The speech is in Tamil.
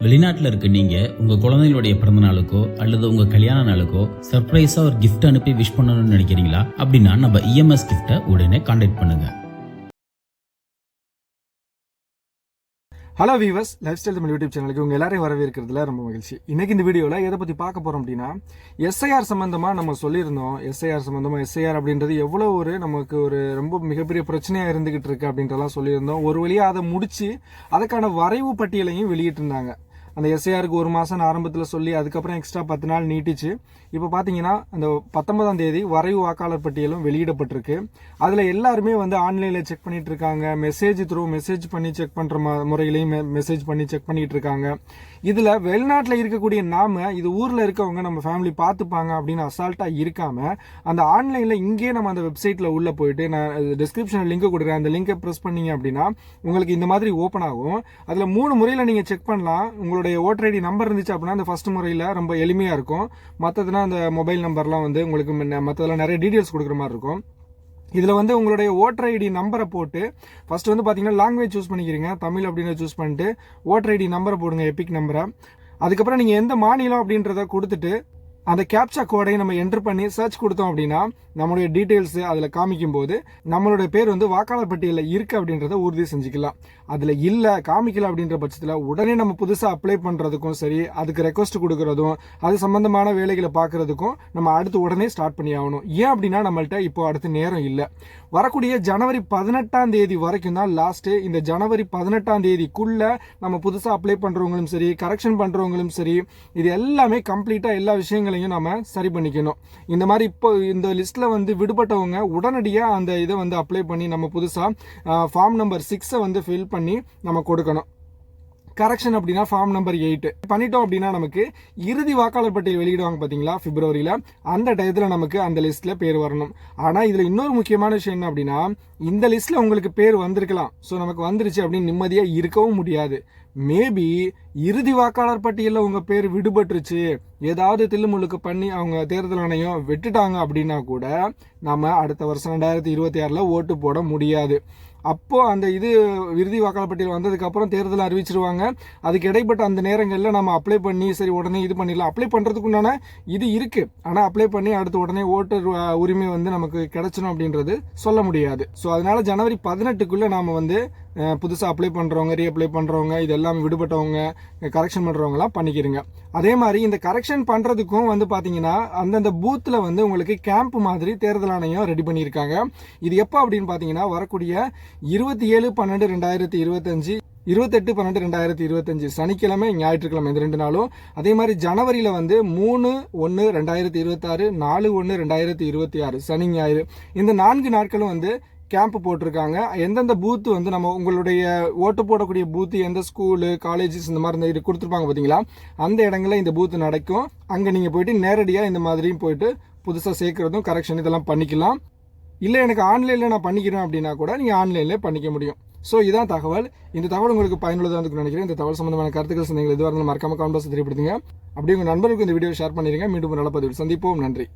வெளிநாட்டில் இருக்க நீங்கள் உங்கள் குழந்தைகளுடைய பிறந்த நாளுக்கோ அல்லது உங்கள் கல்யாண நாளுக்கோ சர்ப்ரைஸாக ஒரு கிஃப்ட் அனுப்பி விஷ் பண்ணணும்னு நினைக்கிறீங்களா? அப்படின்னா நம்ம இஎம்எஸ் கிஃப்ட்டை உடனே காண்டாக்ட் பண்ணுங்கள் hello viewers life style Tamil YouTube சேனலுக்கு உங்கள் எல்லாரையும் வரவேற்கிறதுல ரொம்ப மகிழ்ச்சி. இன்னைக்கு இந்த வீடியோவில் எதை பற்றி பார்க்க போகிறோம் அப்படின்னா எஸ்ஐஆர் சம்மந்தமாக நம்ம சொல்லியிருந்தோம். எஸ்ஐஆர் சம்மந்தமாக எஸ்ஐஆர் அப்படின்றது எவ்வளோ ஒரு நமக்கு ஒரு ரொம்ப மிகப்பெரிய பிரச்சனையாக இருந்துகிட்டு இருக்கு அப்படின்றலாம் சொல்லியிருந்தோம். ஒரு வழியாக அதை முடித்து அதுக்கான வரைவு பட்டியலையும் வெளியிட்டிருந்தாங்க. அந்த எஸ்ஐஆருக்கு ஒரு மாதம் ஆரம்பத்தில் சொல்லி அதுக்கப்புறம் எக்ஸ்ட்ரா பத்து நாள் நீட்டிச்சு. இப்போ பார்த்தீங்கன்னா அந்த பத்தொன்பதாம் தேதி வரைவு வாக்காளர் பட்டியலும் வெளியிடப்பட்டிருக்கு. அதில் எல்லாருமே வந்து ஆன்லைனில் செக் பண்ணிட்டு இருக்காங்க. மெசேஜ் த்ரூ மெசேஜ் பண்ணி செக் பண்ணுற முறையிலையும் மெசேஜ் பண்ணி செக் பண்ணிட்டு இருக்காங்க. இதில் வெளிநாட்டில் இருக்கக்கூடிய நாம இது ஊரில் இருக்கவங்க நம்ம ஃபேமிலி பார்த்துப்பாங்க அப்படின்னு அசால்ட்டாக இருக்காம அந்த ஆன்லைனில் இங்கே நம்ம அந்த வெப்சைட்டில் உள்ளே போயிட்டு நான் டிஸ்கிரிப்ஷனில் லிங்க் கொடுக்குறேன். அந்த லிங்கை ப்ரெஸ் பண்ணீங்க அப்படின்னா உங்களுக்கு இந்த மாதிரி ஓப்பன் ஆகும். அதில் மூணு முறையில் நீங்கள் செக் பண்ணலாம். உங்களோட உங்களுடைய ஓட்டர் ஐடி நம்பர் இருந்துச்சு அப்படின்னா அந்த ஃபஸ்ட் முறையில் ரொம்ப எளிமையாக இருக்கும். மற்றதுனா அந்த மொபைல் நம்பர்லாம் வந்து உங்களுக்கு மற்றதெல்லாம் நிறைய டீட்டெயில்ஸ் கொடுக்குற மாதிரி இருக்கும். இதில் வந்து உங்களுடைய ஓட்டர் ஐடி நம்பரை போட்டு ஃபஸ்ட்டு வந்து பார்த்தீங்கன்னா லாங்குவேஜ் சூஸ் பண்ணிக்கிறீங்க. தமிழ் அப்படின்னு சூஸ் பண்ணிட்டு ஓட்டர் ஐடி நம்பரை போடுங்க எபிக் நம்பரை அதுக்கப்புறம் நீங்கள் எந்த மாநிலம் அப்படின்றத கொடுத்துட்டு அந்த கேப்சா கோடையை நம்ம என்டர் பண்ணி சர்ச் கொடுத்தோம் அப்படின்னா நம்மளுடைய டீட்டெயில்ஸ் அதில் காமிக்கும் போது நம்மளுடைய பேர் வந்து வாக்காளர் பட்டியலில் இருக்கு அப்படின்றத உறுதி செஞ்சுக்கலாம். அதில் இல்லை காமிக்கல அப்படின்ற பட்சத்தில் உடனே நம்ம புதுசாக அப்ளை பண்ணுறதுக்கும் சரி அதுக்கு ரெக்வஸ்ட் கொடுக்குறதும் அது சம்மந்தமான வேலைகளை பார்க்குறதுக்கும் நம்ம அடுத்து உடனே ஸ்டார்ட் பண்ணி ஆகணும். ஏன் அப்படின்னா நம்மள்ட்ட இப்போ அடுத்து நேரம் இல்லை. வரக்கூடிய ஜனவரி பதினெட்டாம் தேதி வரைக்கும் தான் லாஸ்ட்டு இந்த ஜனவரி பதினெட்டாம் தேதிக்குள்ளே நம்ம புதுசாக அப்ளை பண்ணுறவங்களும் சரி கரெக்ஷன் பண்ணுறவங்களும் சரி இது எல்லாமே கம்ப்ளீட்டாக எல்லா விஷயங்களையும் நம்ம சரி பண்ணிக்கணும். இந்த மாதிரி இப்போ இந்த லிஸ்ட்டில் வந்து விடுபட்டவங்க உடனடியாக அந்த இதை வந்து அப்ளை பண்ணி நம்ம புதுசாக ஃபார்ம் நம்பர் சிக்ஸை வந்து ஃபில் பண்ணி நம்ம கொடுக்கணும். கரெக்ஷன் அப்படின்னா ஃபார்ம் நம்பர் எயிட் பண்ணிட்டோம் அப்படின்னா நமக்கு இறுதி வாக்காளர் பட்டியல் வெளியிடுவாங்க பார்த்தீங்களா பிப்ரவரியில். அந்த டயத்தில் நமக்கு அந்த லிஸ்ட்டில் பேர் வரணும். ஆனால் இதில் இன்னொரு முக்கியமான விஷயம் என்ன அப்படின்னா இந்த லிஸ்ட்டில் உங்களுக்கு பேர் வந்திருக்கலாம். ஸோ நமக்கு வந்துருச்சு அப்படின்னு நிம்மதியாக இருக்கவும் முடியாது. மேபி இறுதி வாக்காளர் பட்டியலில் உங்கள் பேர் விடுபட்டுருச்சு. ஏதாவது தில்லுமுழுக்கு பண்ணி அவங்க தேர்தல் ஆணையம் விட்டுட்டாங்க அப்படின்னா கூட நம்ம அடுத்த வருஷம் ரெண்டாயிரத்தி இருபத்தி ஆறில் ஓட்டு போட முடியாது. அப்போது அந்த இது இறுதி வாக்காளர் பட்டியல் வந்ததுக்கப்புறம் தேர்தல் அறிவிச்சிருவாங்க. அதுக்கு இடைப்பட்ட அந்த நேரங்களில் நம்ம அப்ளை பண்ணி சரி உடனே இது பண்ணிடலாம். அப்ளை பண்ணுறதுக்குண்டான இது இருக்குது ஆனால் அப்ளை பண்ணி அடுத்து உடனே ஓட்டர் உரிமை வந்து நமக்கு கிடச்சிடும் அப்படின்றது சொல்ல முடியாது. ஸோ அதனால் ஜனவரி பதினெட்டுக்குள்ளே நாம் வந்து புதுசாக அப்ளை பண்ணுறவங்க ரீஅப்ளை பண்ணுறவங்க இதெல்லாம் விடுபட்டவங்க கரெக்ஷன் பண்ணுறவங்களாம் பண்ணிக்கிறங்க அதே மாதிரி இந்த கரெக்ஷன் பண்ணுறதுக்கும் வந்து பார்த்தீங்கன்னா அந்தந்த பூத்தில் வந்து உங்களுக்கு கேம்ப் மாதிரி தேர்தல் ஆணையம் ரெடி பண்ணியிருக்காங்க. இது எப்போ அப்படின்னு பார்த்தீங்கன்னா வரக்கூடிய இருபத்தி ஏழு பன்னெண்டு ரெண்டாயிரத்தி இருபத்தஞ்சு இருபத்தெட்டு பன்னெண்டு ரெண்டாயிரத்தி இருபத்தஞ்சு சனிக்கிழமை ஞாயிற்றுக்கிழமை இந்த ரெண்டு நாளும். அதே மாதிரி ஜனவரியில் வந்து மூணு ஒன்று ரெண்டாயிரத்தி இருபத்தாறு நாலு ஒன்று ரெண்டாயிரத்தி இருபத்தி ஆறு சனி ஞாயிறு. இந்த நான்கு நாட்களும் வந்து கேம்ப் போட்டிருக்காங்க. எந்தெந்த பூத்து வந்து நம்ம உங்களுடைய ஓட்டு போடக்கூடிய பூத்து எந்த ஸ்கூலு காலேஜஸ் இந்த மாதிரி இந்த இது கொடுத்துருப்பாங்க பார்த்தீங்களா அந்த இடங்களில் இந்த பூத்து நடக்கும். அங்கே நீங்கள் போயிட்டு நேரடியாக இந்த மாதிரியும் போயிட்டு புதுசாக சேர்க்குறதும் கரெக்ஷன் இதெல்லாம் பண்ணிக்கலாம். இல்லை எனக்கு ஆன்லைனில் நான் பண்ணிக்கிறேன் அப்படின்னா கூட நீங்கள் ஆன்லைனில் பண்ணிக்க முடியும். ஸோ இதான் தகவல். இந்த தகவல் உங்களுக்கு பயனுள்ளதாக இருக்குன்னு நினைக்கிறேன். இந்த தகவல் சம்பந்தமான கருத்துக்கள் சந்தேகங்கள் எதுவாக இருந்தாலும் மறக்காம காமெண்ட்ஸ் தெரியப்படுத்துங்க அப்படியே உங்கள் நண்பர்களுக்கு இந்த வீடியோ ஷேர் பண்ணிடுங்க. மீண்டும் நல்ல பதிவு சந்திப்போம். நன்றி.